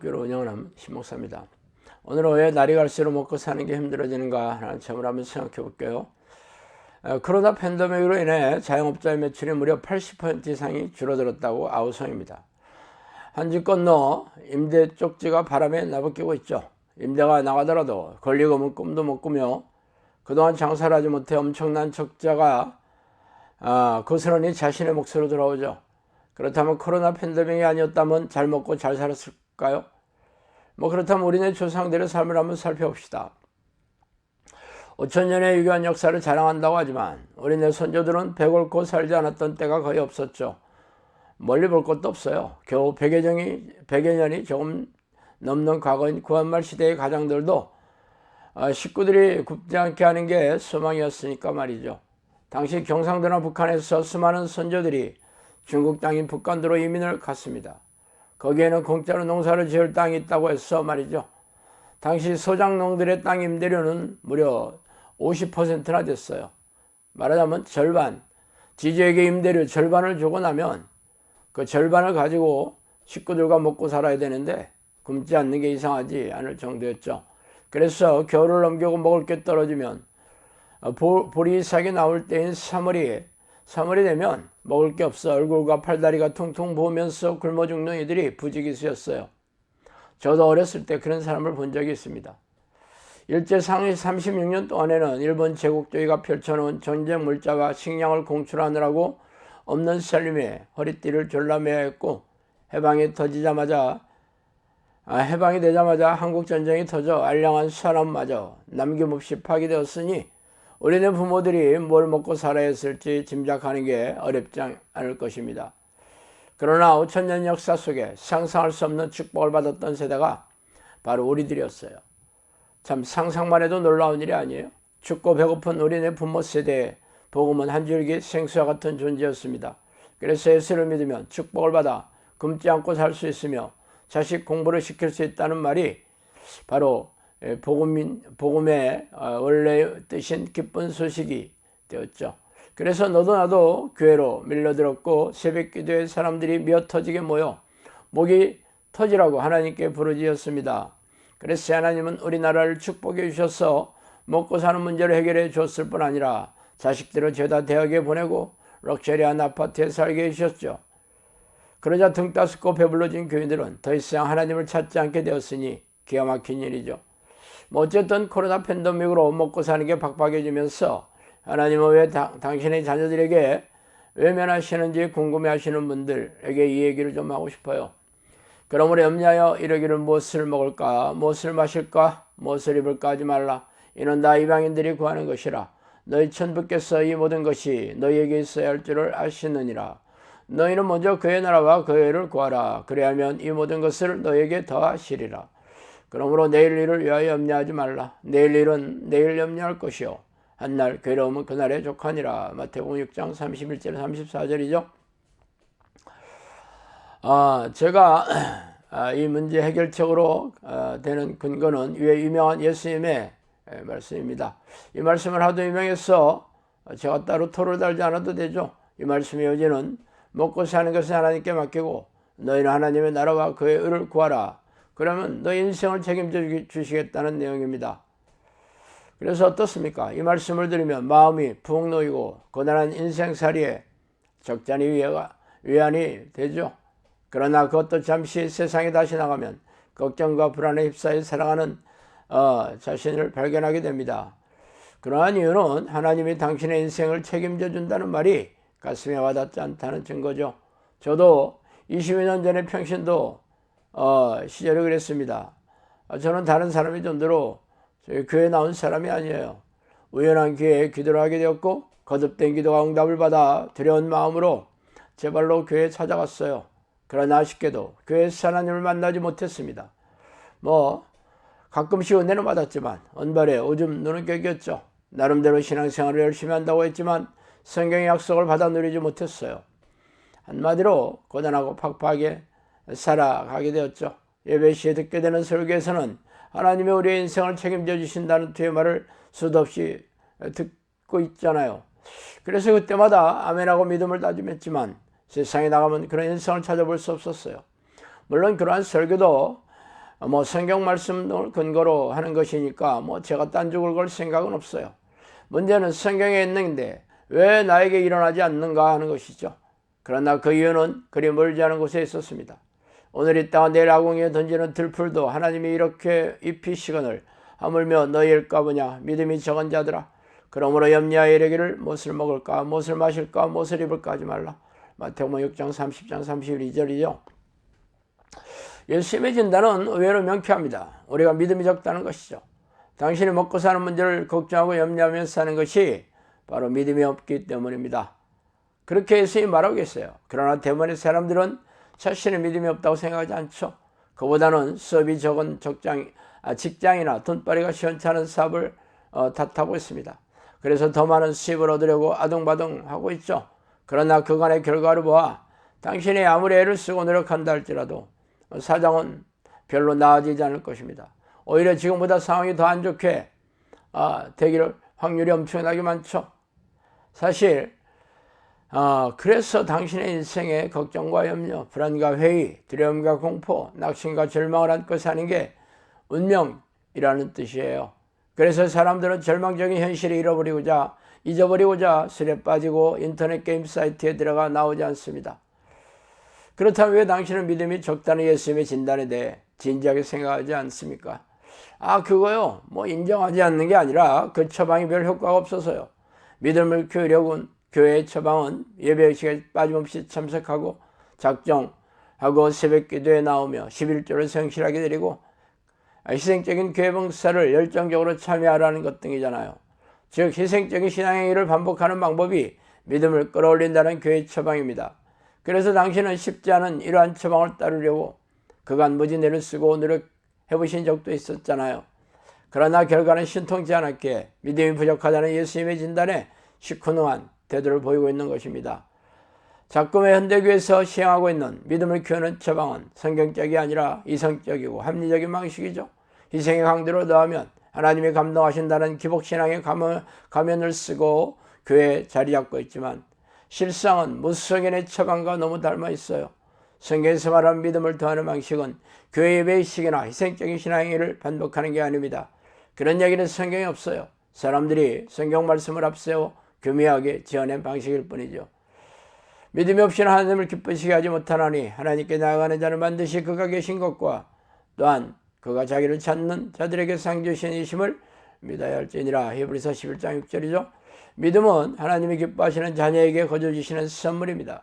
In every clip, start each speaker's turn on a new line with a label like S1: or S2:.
S1: 영상학교를 운영하는 신목사입니다. 오늘은 왜 날이 갈수록 먹고 사는 게 힘들어지는가 하는 점을 한번 생각해 볼게요. 어, 코로나 팬데믹으로 인해 자영업자의 매출이 무려 80% 이상이 줄어들었다고 아우성입니다. 한집 건너 임대 쪽지가 바람에 나부끼고 있죠. 임대가 나가더라도 권리금은 꿈도 못 꾸며 그동안 장사를 하지 못해 엄청난 적자가 아, 고스란히 자신의 몫으로 돌아오죠. 그렇다면 코로나 팬데믹이 아니었다면 잘 먹고 잘 살았을까요? 뭐 그렇다면 우리네 조상들의 삶을 한번 살펴봅시다. 5천년의 유교한 역사를 자랑한다고 하지만 우리네 선조들은 백골고 살지 않았던 때가 거의 없었죠. 멀리 볼 것도 없어요. 겨우 100여 년이, 100여 년이 조금 넘는 과거인 구한말 시대의 가장들도 아, 식구들이 굽지 않게 하는 게 소망이었으니까 말이죠. 당시 경상도나 북한에서 수많은 선조들이 중국 땅인 북간도로 이민을 갔습니다. 거기에는 공짜로 농사를 지을 땅이 있다고 해서 말이죠. 당시 소장농들의 땅 임대료는 무려 50%나 됐어요. 말하자면 절반, 지주에게 임대료 절반을 주고 나면 그 절반을 가지고 식구들과 먹고 살아야 되는데 굶지 않는 게 이상하지 않을 정도였죠. 그래서 겨울을 넘기고 먹을 게 떨어지면 보리 싹이 나올 때인 3월이 3월이 되면 먹을 게 없어 얼굴과 팔다리가 퉁퉁 부으면서 굶어 죽는 이들이 부지기수였어요. 저도 어렸을 때 그런 사람을 본 적이 있습니다. 일제 상해 36년 동안에는 일본 제국주의가 펼쳐놓은 전쟁 물자와 식량을 공출하느라고 없는 살림에 허리띠를 졸라매야 했고 해방이 터지자마자 아, 해방이 되자마자 한국 전쟁이 터져 알량한 사람마저 남김없이 파괴되었으니 우리는 부모들이 뭘 먹고 살아야 했을지 짐작하는 게 어렵지 않을 것입니다. 그러나 5천년 역사 속에 상상할 수 없는 축복을 받았던 세대가 바로 우리들이었어요. 참 상상만 해도 놀라운 일이 아니에요. 춥고 배고픈 우리네 부모 세대에 복음은 한 줄기 생수와 같은 존재였습니다. 그래서 예수를 믿으면 축복을 받아 굶지 않고 살 수 있으며 자식 공부를 시킬 수 있다는 말이 바로 예, 복음, 복음의 어, 원래 뜻인 기쁜 소식이 되었죠. 그래서 너도 나도 교회로 밀려들었고 새벽 기도에 사람들이 미어 터지게 모여 목이 터지라고 하나님께 부르짖었습니다. 그래서 하나님은 우리나라를 축복해 주셔서 먹고 사는 문제를 해결해 줬을 뿐 아니라 자식들을 죄다 대학에 보내고 럭셔리한 아파트에 살게 해주셨죠. 그러자 등 따숩고 배불러진 교인들은 더 이상 하나님을 찾지 않게 되었으니 기가 막힌 일이죠. 뭐 어쨌든 코로나 팬데믹으로 먹고 사는 게 박박해지면서 하나님은 왜 다, 당신의 자녀들에게 외면하시는지 궁금해하시는 분들에게 이 얘기를 좀 하고 싶어요. 그러므로 염려하여 이러기를 무엇을 먹을까, 무엇을 마실까, 무엇을 입을까 하지 말라. 이는 다 이방인들이 구하는 것이라. 너희 천부께서 이 모든 것이 너희에게 있어야 할 줄을 아시느니라. 너희는 먼저 그의 나라와 그의 를 구하라. 그래야면 이 모든 것을 너희에게 더하시리라. 그러므로 내일 일을 위하여 염려하지 말라. 내일 일은 내일 염려할 것이요. 한날 괴로움은 그날에 족하니라. 마태복음 6장 31절 34절이죠. 아, 제가 아, 이 문제 해결책으로 아, 되는 근거는 위에 유명한 예수님의 말씀입니다. 이 말씀을 하도 유명해서 제가 따로 토를 달지 않아도 되죠. 이 말씀의 요지는 먹고 사는 것을 하나님께 맡기고 너희는 하나님의 나라와 그의 의를 구하라. 그러면 너 인생을 책임져 주시겠다는 내용입니다. 그래서 어떻습니까? 이 말씀을 들으면 마음이 붕 놓이고 고단한 인생살이에 적잖이 위해가, 위안이 되죠. 그러나 그것도 잠시 세상에 다시 나가면 걱정과 불안에 휩싸여 살아가는 어, 자신을 발견하게 됩니다. 그러한 이유는 하나님이 당신의 인생을 책임져 준다는 말이 가슴에 와닿지 않다는 증거죠. 저도 20여 년 전에 평신도 어, 시절이 그랬습니다. 어, 저는 다른 사람이 정도로 저희 교회 나온 사람이 아니에요. 우연한 기회에 기도를 하게 되었고 거듭된 기도가 응답을 받아 두려운 마음으로 제 발로 교회에 찾아갔어요. 그러나 아쉽게도 교회에서 하나님을 만나지 못했습니다. 뭐 가끔씩 은혜는 받았지만 언발에 오줌 누는 격이었죠. 나름대로 신앙생활을 열심히 한다고 했지만 성경의 약속을 받아 누리지 못했어요. 한마디로 고단하고 팍팍하게 살아가게 되었죠. 예배 시에 듣게 되는 설교에서는 하나님의 우리의 인생을 책임져 주신다는 뒤의 말을 수도 없이 듣고 있잖아요. 그래서 그때마다 아멘하고 믿음을 다짐했지만 세상에 나가면 그런 인생을 찾아볼 수 없었어요. 물론 그러한 설교도 뭐 성경 말씀을 근거로 하는 것이니까 뭐 제가 딴죽을 걸 생각은 없어요. 문제는 성경에 있는데 왜 나에게 일어나지 않는가 하는 것이죠. 그러나 그 이유는 그리 멀지 않은 곳에 있었습니다. 오늘 이 땅 내일 아궁이에 던지는 들풀도 하나님이 이렇게 입히시거늘 하물며 너희일 까 보냐 믿음이 적은 자들아 그러므로 염려하여 이르기를 무엇을 먹을까 무엇을 마실까 무엇을 입을까 하지 말라 마태복음 6장 30장 32절이죠. 예수님의 진단은 의외로 명쾌합니다. 우리가 믿음이 적다는 것이죠. 당신이 먹고 사는 문제를 걱정하고 염려하며 사는 것이 바로 믿음이 없기 때문입니다. 그렇게 예수님이 말하고 계세요. 그러나 대부분의 사람들은 자신의 믿음이 없다고 생각하지 않죠. 그보다는 수업이 적은 적장, 아, 직장이나 돈벌이가 시원찮은 사업을 어, 탓하고 있습니다. 그래서 더 많은 수입을 얻으려고 아둥바둥 하고 있죠. 그러나 그간의 결과를 보아 당신이 아무리 애를 쓰고 노력한다 할지라도 사정은 별로 나아지지 않을 것입니다. 오히려 지금보다 상황이 더 안 좋게 아, 되기를 확률이 엄청나게 많죠. 사실 아, 그래서 당신의 인생에 걱정과 염려, 불안과 회의, 두려움과 공포, 낙심과 절망을 안고 사는 게 운명이라는 뜻이에요. 그래서 사람들은 절망적인 현실을 잃어버리고자 잊어버리고자 술에 빠지고 인터넷 게임 사이트에 들어가 나오지 않습니다. 그렇다면 왜 당신은 믿음이 적다는 예수님의 진단에 대해 진지하게 생각하지 않습니까? 아, 그거요. 뭐 인정하지 않는 게 아니라 그 처방이 별 효과가 없어서요. 믿음을 키우려고 교회의 처방은 예배 시간에 빠짐없이 참석하고 작정하고 새벽 기도에 나오며 11조를 성실하게 드리고 희생적인 교회 봉사를 열정적으로 참여하라는 것 등이잖아요. 즉 희생적인 신앙행위를 반복하는 방법이 믿음을 끌어올린다는 교회 처방입니다. 그래서 당신은 쉽지 않은 이러한 처방을 따르려고 그간 무진애를 쓰고 노력해보신 적도 있었잖아요. 그러나 결과는 신통치 않았기에 믿음이 부족하다는 예수님의 진단에 시큰둥한 태도를 보이고 있는 것입니다. 작금의 현대교에서 시행하고 있는 믿음을 키우는 처방은 성경적이 아니라 이성적이고 합리적인 방식이죠. 희생의 강도로 더하면 하나님이 감동하신다는 기복신앙의 가면 을 쓰고 교회에 자리 잡고 있지만 실상은 무성인의 처방과 너무 닮아 있어요. 성경에서 말하는 믿음을 더하는 방식은 교회 예배식이나 희생적인 신앙행위를 반복하는 게 아닙니다. 그런 얘기는 성경에 없어요. 사람들이 성경 말씀을 앞세워 교묘하게 지어낸 방식일 뿐이죠. 믿음이 없이는 하나님을 기쁘시게 하지 못하나니 하나님께 나아가는 자는 반드시 그가 계신 것과 또한 그가 자기를 찾는 자들에게 상 주신 이심을 믿어야 할지니라 히브리서 11장 6절이죠. 믿음은 하나님이 기뻐하시는 자녀에게 거저 주시는 선물입니다.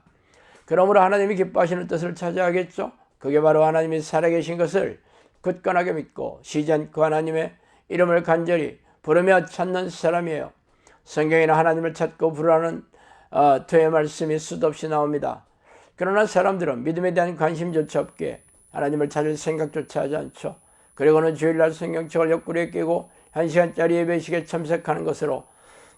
S1: 그러므로 하나님이 기뻐하시는 뜻을 찾아야겠죠. 그게 바로 하나님이 살아계신 것을 굳건하게 믿고 쉬지 않고 하나님의 이름을 간절히 부르며 찾는 사람이에요. 성경에는 하나님을 찾고 부르라는 어, 토의 말씀이 수도 없이 나옵니다. 그러나 사람들은 믿음에 대한 관심조차 없게 하나님을 찾을 생각조차 하지 않죠. 그리고는 주일날 성경책을 옆구리에 끼고 한 시간짜리 예배식에 참석하는 것으로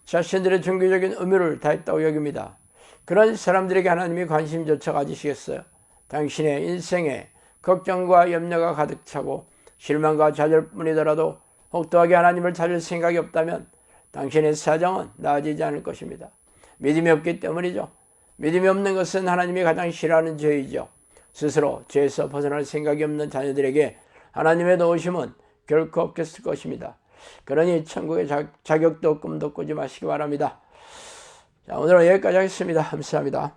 S1: 자신들의 종교적인 의무를 다했다고 여깁니다. 그런 사람들에게 하나님이 관심조차 가지시겠어요. 당신의 인생에 걱정과 염려가 가득 차고 실망과 좌절뿐이더라도 혹독하게 하나님을 찾을 생각이 없다면 당신의 사정은 나아지지 않을 것입니다. 믿음이 없기 때문이죠. 믿음이 없는 것은 하나님이 가장 싫어하는 죄이죠. 스스로 죄에서 벗어날 생각이 없는 자녀들에게 하나님의 도우심은 결코 없겠을 것입니다. 그러니 천국의 자, 격도 꿈도 꾸지 마시기 바랍니다. 자, 오늘은 여기까지 하겠습니다. 감사합니다.